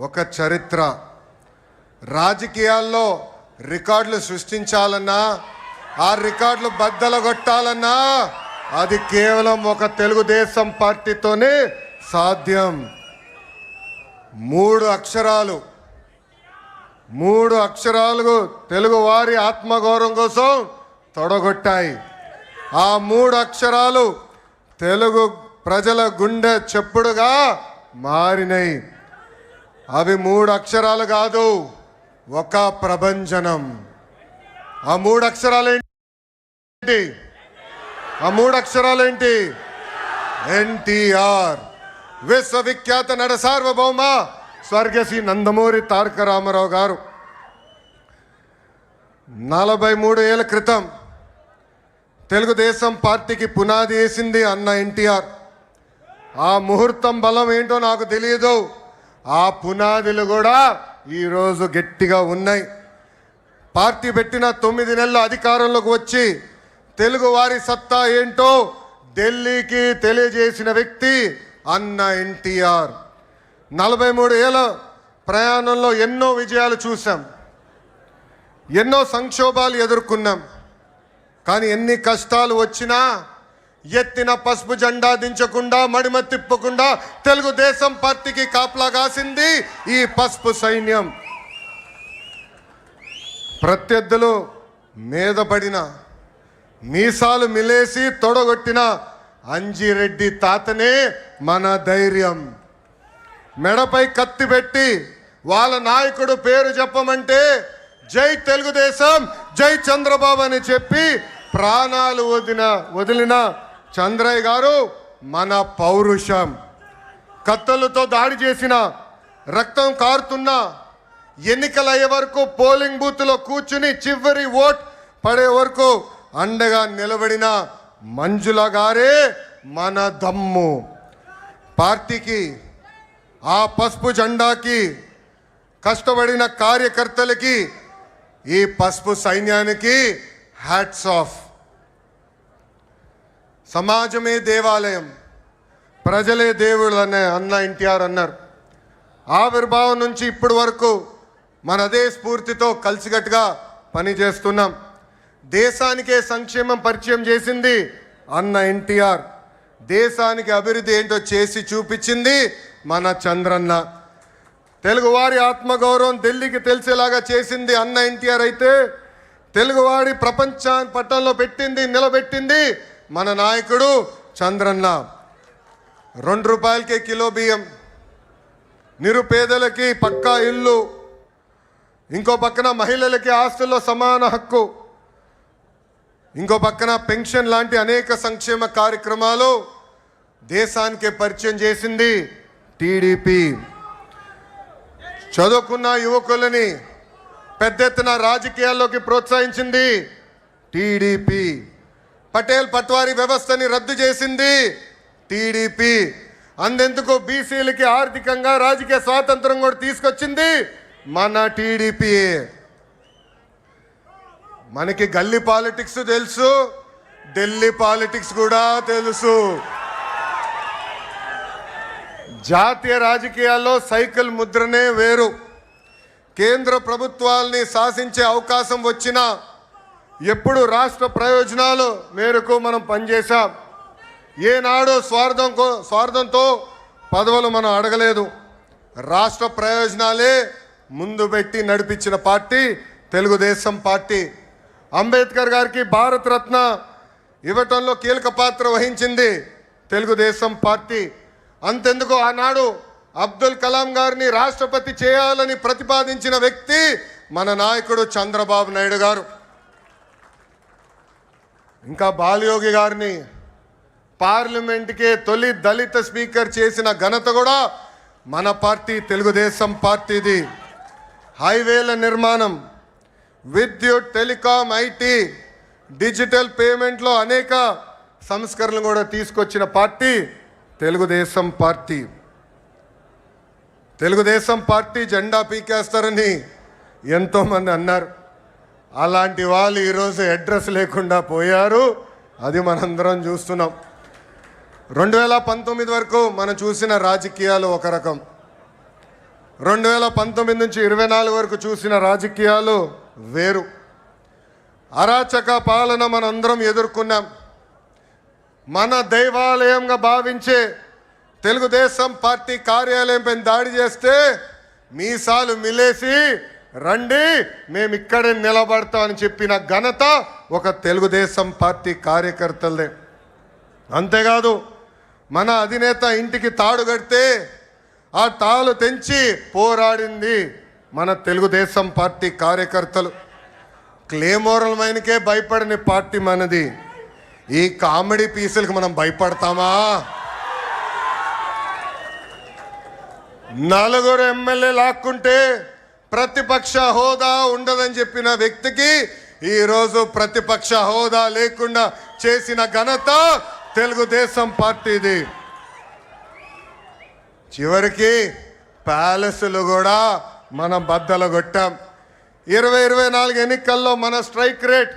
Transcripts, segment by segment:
ఒక చరిత్ర. రాజకీయాల్లో రికార్డులు సృష్టించాలన్నా ఆ రికార్డులు బద్దలగొట్టాలన్నా అది కేవలం ఒక తెలుగుదేశం పార్టీతోనే సాధ్యం. మూడు అక్షరాలు. మూడు అక్షరాలు తెలుగు వారి ఆత్మగౌరవం కోసం తొడగొట్టాయి. ఆ మూడు అక్షరాలు తెలుగు ప్రజల గుండె చెప్పుడుగా మారినాయి. అవి మూడు అక్షరాలు కాదు ఒక ప్రభంజనం. ఆ మూడు అక్షరాలు ఏంటి ఆ మూడు అక్షరాలు ఏంటి ఎన్టీఆర్. విశ్వవిఖ్యాత నడ సార్వభౌమ స్వర్గశ్రీ నందమూరి తారక రామారావు గారు. నలభై మూడు ఏళ్ళ క్రితం తెలుగుదేశం పార్టీకి పునాది వేసింది అన్న ఎన్టీఆర్. ఆ ముహూర్తం బలం ఏంటో నాకు తెలియదు ఆ పునాదులు కూడా ఈరోజు గట్టిగా ఉన్నాయి. పార్టీ పెట్టిన తొమ్మిది నెలల అధికారంలోకి వచ్చి తెలుగు వారి సత్తా ఏంటో ఢిల్లీకి తెలియజేసిన వ్యక్తి అన్న ఎన్టీఆర్. నలభై మూడు ఏళ్ళ ప్రయాణంలో ఎన్నో విజయాలు చూసాం ఎన్నో సంక్షోభాలు ఎదుర్కొన్నాం. కానీ ఎన్ని కష్టాలు వచ్చినా ఎత్తిన పసుపు జెండా దించకుండా మడిమ తిప్పకుండా తెలుగుదేశం పార్టీకి కాపలా కాసింది ఈ పసుపు సైన్యం. ప్రత్యర్థులు మీద పడిన మీసాలు మిలేసి తొడగొట్టిన అంజిరెడ్డి తాతనే మన ధైర్యం. మెడపై కత్తి పెట్టి వాళ్ళ నాయకుడు పేరు చెప్పమంటే జై తెలుగుదేశం జై చంద్రబాబు అని చెప్పి ప్రాణాలు వదిన వదిలిన చంద్రయ్య గారు మన పౌరుషం. కత్తలతో దాడి చేసిన రక్తం కారుతున్న ఎన్నికలయ్యే వరకు పోలింగ్ బూత్లో కూర్చుని చివరి ఓట్ పడే వరకు అండగా నిలబడిన మంజుల గారే మన దమ్ము. పార్టీకి ఆ పసుపు జెండాకి కష్టపడిన కార్యకర్తలకి ఈ పసుపు సైన్యానికి హ్యాట్స్ ఆఫ్ సమాజమే దేవాలయం. ప్రజలే దేవుడు అనే అన్న ఎన్టీఆర్ అన్నారు. ఆవిర్భావం నుంచి ఇప్పటి వరకు మన అదే స్ఫూర్తితో కలిసికట్టుగా పనిచేస్తున్నాం దేశానికే సంక్షేమం పరిచయం చేసింది అన్న ఎన్టీఆర్. దేశానికి అభివృద్ధి ఏంటో చేసి చూపించింది మన చంద్రన్న. తెలుగువారి ఆత్మగౌరవం ఢిల్లీకి తెలిసేలాగా చేసింది అన్న ఎన్టీఆర్ అయితే తెలుగువాడి ప్రపంచ పట్టణంలో పెట్టింది నిలబెట్టింది మన నాయకుడు చంద్రన్న. రెండు రూపాయలకే కిలో బియ్యం నిరుపేదలకి పక్కా ఇల్లు ఇంకో పక్కన మహిళలకి ఆస్తుల్లో సమాన హక్కు ఇంకో పక్కన పెన్షన్ లాంటి అనేక సంక్షేమ కార్యక్రమాలు దేశానికి పరిచయం చేసింది టీడీపీ. చదువుకున్న యువకులని పెద్ద ఎత్తున రాజకీయాల్లోకి ప్రోత్సహించింది టీడీపీ. పటేల్ పట్వారీ వ్యవస్థని రద్దు చేసింది. టీడీపీ అందెందుకు బీసీలకి ఆర్థికంగా రాజకీయ స్వాతంత్రం కూడా తీసుకొచ్చింది మన టీడీపీ. మనకి గల్లీ పాలిటిక్స్ తెలుసు ఢిల్లీ పాలిటిక్స్ కూడా తెలుసు. జాతీయ రాజకీయాల్లో సైకిల్ ముద్రనే వేరు. కేంద్ర ప్రభుత్వాల్ని శాసించే అవకాశం వచ్చినా ఎప్పుడు రాష్ట్ర ప్రయోజనాలు మేరకు మనం పనిచేశాం. ఏనాడు స్వార్థం కో- స్వార్థంతో పదవులు మనం అడగలేదు. రాష్ట్ర ప్రయోజనాలే ముందు పెట్టి నడిపించిన పార్టీ తెలుగుదేశం పార్టీ. అంబేద్కర్ గారికి భారతరత్న ఇవ్వటంలో కీలక పాత్ర వహించింది తెలుగుదేశం పార్టీ. అంతెందుకు ఆనాడు అబ్దుల్ కలాం గారిని రాష్ట్రపతి చేయాలని ప్రతిపాదించిన వ్యక్తి మన నాయకుడు చంద్రబాబు నాయుడు గారు. ఇంకా బాలయోగి గారిని పార్లమెంట్కే తొలి దళిత స్పీకర్ చేసిన ఘనత కూడా మన పార్టీ తెలుగుదేశం పార్టీది. హైవేల నిర్మాణం విద్యుత్ టెలికాం ఐటీ డిజిటల్ పేమెంట్లో అనేక సంస్కరణలు కూడా తీసుకొచ్చిన party Telugu Desam party. Telugu Desam party జెండా పీకేస్తారని ఎంతోమంది అన్నారు. అలాంటి వాళ్ళు ఈరోజు అడ్రస్ లేకుండా పోయారు. అది మనందరం చూస్తున్నాం. రెండు వేల పంతొమ్మిది వరకు మనం చూసిన రాజకీయాలు ఒక రకం. రెండు వేల పంతొమ్మిది నుంచి ఇరవై నాలుగు వరకు చూసిన రాజకీయాలు వేరు. అరాచక పాలన మనందరం ఎదుర్కొన్నాం. మన దైవాలయంగా భావించే తెలుగుదేశం పార్టీ కార్యాలయంపై దాడి చేస్తే మీసాలు మిలేసి రండి మేము ఇక్కడే నిలబడతామని చెప్పిన ఘనత ఒక తెలుగుదేశం పార్టీ కార్యకర్తలదే. అంతేకాదు మన అధినేత ఇంటికి తాడు కడితే ఆ తాళు తెంచి పోరాడింది మన తెలుగుదేశం పార్టీ కార్యకర్తలు. క్లేమోరల్ మైనకే భయపడని పార్టీ మనది. ఈ కామెడీ పీసులకు మనం భయపడతామా? నలుగురు ఎమ్మెల్యే లాక్కుంటే ప్రతిపక్ష హోదా ఉండదని చెప్పిన వ్యక్తికి ఈరోజు ప్రతిపక్ష హోదా లేకుండా చేసిన ఘనత తెలుగుదేశం పార్టీది. చివరికి ప్యాలెస్లు కూడా మనం బద్దలు కొట్టాం. ఇరవై ఇరవై నాలుగు ఎన్నికల్లో మన స్ట్రైక్ రేట్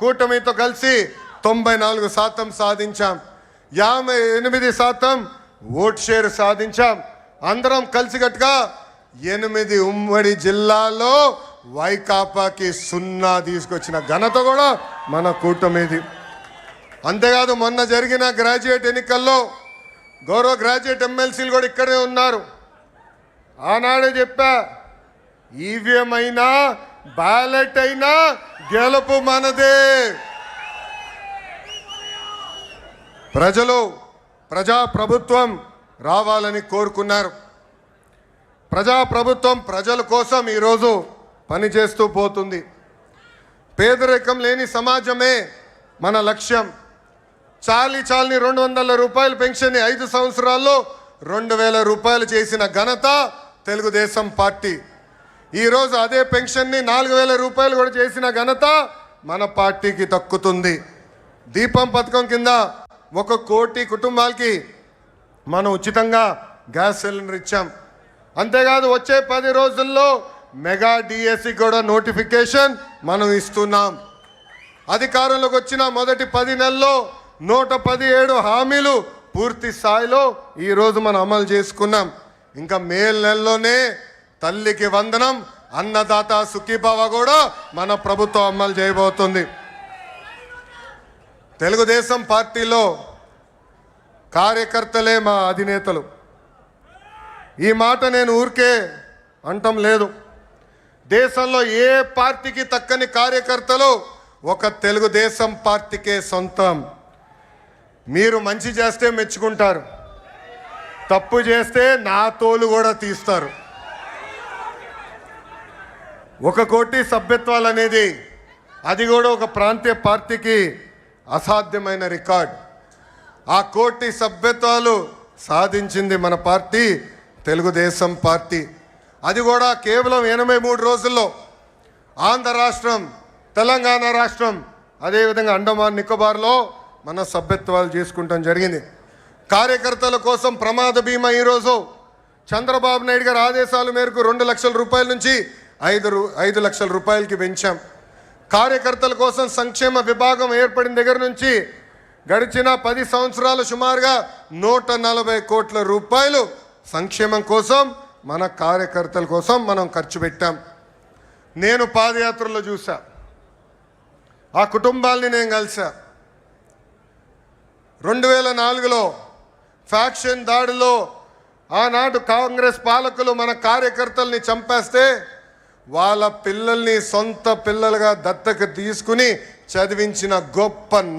కూటమితో కలిసి తొంభై నాలుగు శాతం సాధించాం. యాభై ఎనిమిది శాతం ఓట్ షేర్ సాధించాం. అందరం కలిసికట్టుగా ఎనిమిది ఉమ్మడి జిల్లాలో వైకాపాకి సున్నా తీసుకొచ్చిన ఘనత కూడా మన కూటమిది. అంతేకాదు మొన్న జరిగిన గ్రాడ్యుయేట్ ఎన్నికల్లో గౌరవ గ్రాడ్యుయేట్ ఎమ్మెల్సీలు కూడా ఇక్కడే ఉన్నారు. ఆనాడే చెప్పా ఈవీఎం అయినా బ్యాలెట్ అయినా గెలుపు మనదే. ప్రజలు ప్రజా ప్రభుత్వం రావాలని కోరుకున్నారు. ప్రజా ప్రభుత్వం ప్రజల కోసం ఈరోజు పనిచేస్తూ పోతుంది. పేదరికం లేని సమాజమే మన లక్ష్యం. చాలి చాలిని రెండు వందల రూపాయల పెన్షన్ని ఐదు సంవత్సరాల్లో రెండు వేల రూపాయలు చేసిన ఘనత తెలుగుదేశం పార్టీ. ఈరోజు అదే పెన్షన్ని నాలుగు వేల రూపాయలు కూడా చేసిన ఘనత మన పార్టీకి దక్కుతుంది. దీపం పథకం కింద ఒక కోటి కుటుంబాలకి మనం ఉచితంగా గ్యాస్ సిలిండర్ ఇచ్చాం. అంతేకాదు వచ్చే పది రోజుల్లో మెగా డిఎస్సి కూడా నోటిఫికేషన్ మనం ఇస్తున్నాం. అధికారంలోకి వచ్చిన మొదటి పది నెలల్లో నూట పదిహేడు హామీలు పూర్తి స్థాయిలో ఈరోజు మనం అమలు చేసుకున్నాం. ఇంకా మే నెలలోనే తల్లికి వందనం అన్నదాత సుఖీభావ కూడా మన ప్రభుత్వం అమలు చేయబోతుంది. తెలుగుదేశం పార్టీలో కార్యకర్తలే మా అధినేతలు. ఈ మాట నేను ఊరికే అంటం లేదు. దేశంలో ఏ పార్టీకి తక్కని కార్యకర్తలు ఒక తెలుగుదేశం పార్టీకే సొంతం. మీరు మంచి చేస్తే మెచ్చుకుంటారు. తప్పు చేస్తే నా తోలు కూడా తీస్తారు. ఒక కోటి సభ్యత్వాలు అనేది అది కూడా ఒక ప్రాంతీయ పార్టీకి అసాధ్యమైన రికార్డ్. ఆ కోటి సభ్యత్వాలు సాధించింది మన పార్టీ తెలుగుదేశం పార్టీ. అది కూడా కేవలం ఎనభై మూడు రోజుల్లో. ఆంధ్ర రాష్ట్రం తెలంగాణ రాష్ట్రం అదేవిధంగా అండమాన్ నికోబార్లో మన సభ్యత్వాలు చేసుకుంటాం జరిగింది. కార్యకర్తల కోసం ప్రమాద బీమా ఈరోజు చంద్రబాబు నాయుడు గారి ఆదేశాల మేరకు రెండు లక్షల రూపాయల నుంచి ఐదు రూ ఐదు లక్షల రూపాయలకి పెంచాం. కార్యకర్తల కోసం సంక్షేమ విభాగం ఏర్పడిన దగ్గర నుంచి గడిచిన పది సంవత్సరాలు సుమారుగా నూట నలభై కోట్ల రూపాయలు సంక్షేమం కోసం మన కార్యకర్తల కోసం మనం ఖర్చు పెట్టాం. నేను పాదయాత్రలో చూసా ఆ కుటుంబాల్ని నేను కలిసా రెండు వేల నాలుగులో ఫ్యాక్షన్ దాడిలో ఆనాడు కాంగ్రెస్ పాలకులు మన కార్యకర్తల్ని చంపేస్తే వాళ్ళ పిల్లల్ని సొంత పిల్లలుగా దత్తకు తీసుకుని చదివించిన గొప్ప నా